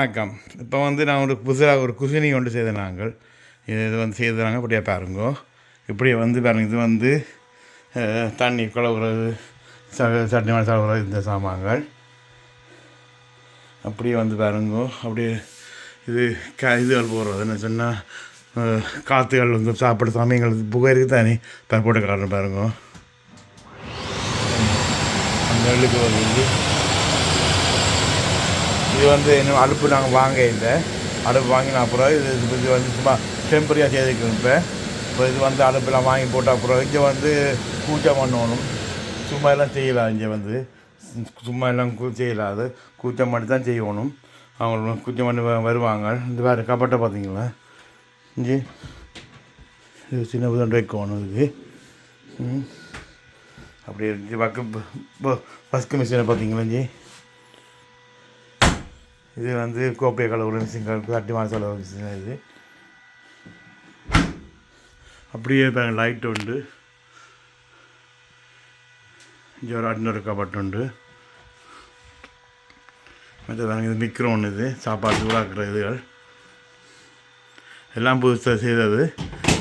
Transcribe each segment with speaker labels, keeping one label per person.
Speaker 1: வணக்கம். இப்போ வந்து நான் ஒரு புதுசாக ஒரு குசினி கொண்டு செய்த நாங்கள். இது இது வந்து செய்தாங்க அப்படியே பாருங்கோ. இப்படியே வந்து பாருங்க. இது வந்து தண்ணி குழவுறது ச சட்னி மணி சாப்பிட்றது இந்த சாமான்கள். அப்படியே வந்து பாருங்கோ. அப்படியே இது க இதுகள் போடுறது. என்ன சொன்னால் காற்றுகள் வந்து சாப்பிட சமயங்கள் புகைக்கு தானே இப்போ போட்டு காட்டுறேன் பாருங்கோ. அந்த வெள்ளுக்கு வந்து இது வந்து இன்னும் அடுப்பு நாங்கள் வாங்க இல்லை. அடுப்பு வாங்கின அப்புறம் இது இது வந்து சும்மா டெம்பரரியாக செய்திருக்கணும் இப்போ. இப்போ இது வந்து அடுப்பெல்லாம் வாங்கி போட்ட அப்புறம் இங்கே வந்து கூச்சம் பண்ணணும். சும்மா எல்லாம் செய்யலாம் இங்கே வந்து. சும்மா எல்லாம் கூ செய்யலாது. கூச்சம் பண்ணி தான் செய்யணும். அவங்க கூச்சம் பண்ணி வருவாங்க. இந்த வேறு கப்பட்டை பார்த்தீங்களா இங்கே இது சின்ன புதன் வைக்கணும் இதுக்கு. ம். அப்படி இருந்துச்சு வக்கு பஸ்க்கு மிஷினை பார்த்தீங்களா இங்கே இது வந்து கோப்பை கலவுற மிஷின் தட்டி செலவு மிஷின் இது. அப்படியே லைட் உண்டு. இங்கே ஒரு இன்னொரு கபட் உண்டு மற்ற இது மிக்ரோன் இது. சாப்பாடு சூடாக்குற இதுகள். எல்லாம் புதுசாக செய்தது.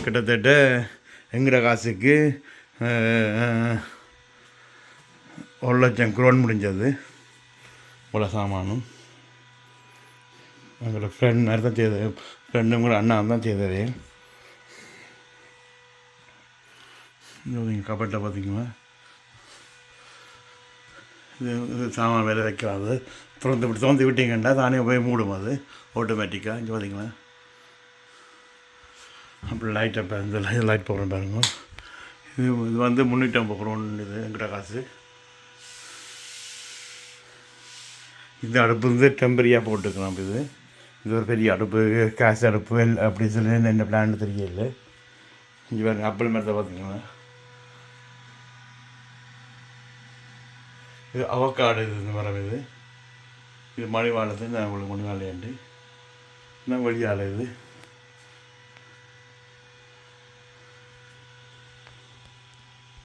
Speaker 1: கிட்டத்தட்ட எங்கிற காசுக்கு ஒரு லட்சம் குரோன் முடிஞ்சது. இவ்வளோ சாமானும். எங்களோட ஃப்ரெண்ட் மாதிரி தான் செய்தது. ஃப்ரெண்டும் கூட அண்ணா தான் செய்தது. நீங்கள் கபட்டில் பார்த்தீங்களா இது இது சாமான் வேலை அது திறந்து இப்படி திறந்து விட்டீங்கன்னா தானே போய் மூடும் அது. ஆட்டோமேட்டிக்காக இங்கே பார்த்தீங்களா அப்படி லைட்டை இப்போ இந்த லைட் லைட் போடுறேன் பாருங்க. இது இது வந்து முந்நூற்றி போகிறோன்னு இது எங்கிட்ட காசு. இந்த அடுப்பு வந்து டெம்பரியாக போட்டுக்கலாம் இது. இது ஒரு பெரிய அடுப்பு காசு அடுப்பு அப்படின்னு சொல்லி என்ன பிளான் தெரியல. இங்கே பாருங்க அப்பல் மரத்தை பார்த்தீங்களா இது அவக்காடு இது இந்த மரம் இது. இது மணிவாளத்து நான் உங்களுக்கு மணிவாளையாண்டு நான் வழியாள இது?